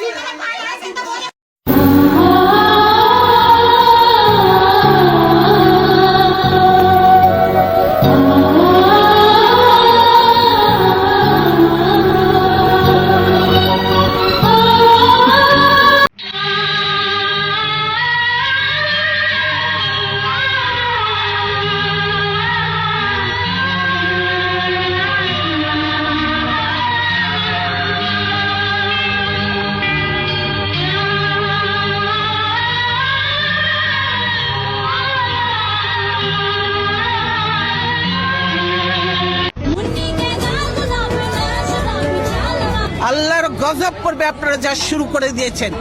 พี่ไม่ได้ไป আল্লাহর গজব করবে আপনারা যা শুরু করে দিয়েছেন।